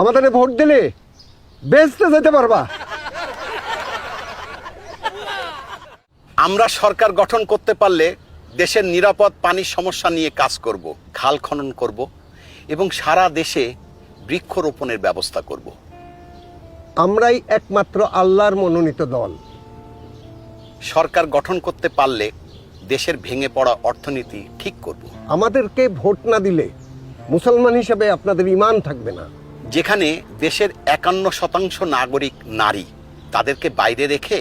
আমাদের ভোট দিলে বেচতে যেতে পারবা। আমরা সরকার গঠন করতে পারলে দেশের নিরাপদ পানির সমস্যা নিয়ে কাজ করব খাল খনন করব এবং সারা দেশে বৃক্ষরোপণের ব্যবস্থা করব। আমরাই একমাত্র আল্লাহর মনোনীত দল। সরকার গঠন করতে পারলে দেশের ভেঙে পড়া অর্থনীতি ঠিক করব। আমাদেরকে ভোট না দিলে মুসলমান হিসাবে আপনাদের ইমান থাকবে না। যেখানে দেশের একান্ন শতাংশ নাগরিক নারী তাদেরকে বাইরে রেখে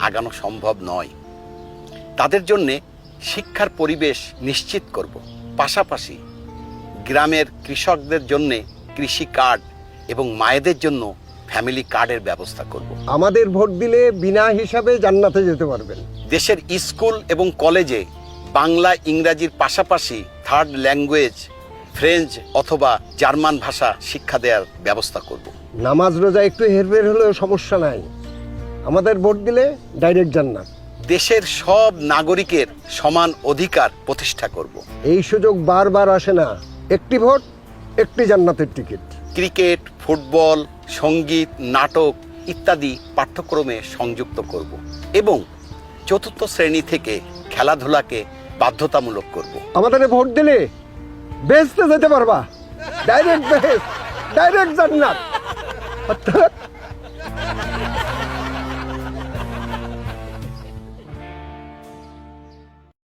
আগানো সম্ভব নয়। তাদের জন্যে শিক্ষার পরিবেশ নিশ্চিত করব। পাশাপাশি গ্রামের কৃষকদের জন্যে কৃষি কার্ড এবং মায়েদের জন্য ফ্যামিলি কার্ডের ব্যবস্থা করব। আমাদের ভোট দিলে বিনা হিসাবে জান্নাতে যেতে পারবেন। দেশের স্কুল এবং কলেজে বাংলা ইংরাজির পাশাপাশি থার্ড ল্যাঙ্গুয়েজ ফ্রেঞ্চ অথবা জার্মান ভাষা শিক্ষা দেওয়ার ব্যবস্থা করব। নামাজ রোজা একটু হেরফের হলেও সমস্যা নাই। আমাদের ভোট দিলে ডাইরেক্ট জান্নাত। দেশের সব নাগরিকের সমান অধিকার প্রতিষ্ঠা করব। এই সুযোগ বারবার আসে না। একটি ভোট একটি জান্নাতের টিকিট। ক্রিকেট ফুটবল সংগীত নাটক ইত্যাদি পাঠ্যক্রমে সংযুক্ত করব এবং চতুর্থ শ্রেণি থেকে খেলাধুলাকে বাধ্যতামূলক করব। আমাদের ভোট দিলে বেচতে যেতে পারবা ডাইরেক্ট বেচ ডাইরেক্ট জান্নাত অর্থাৎ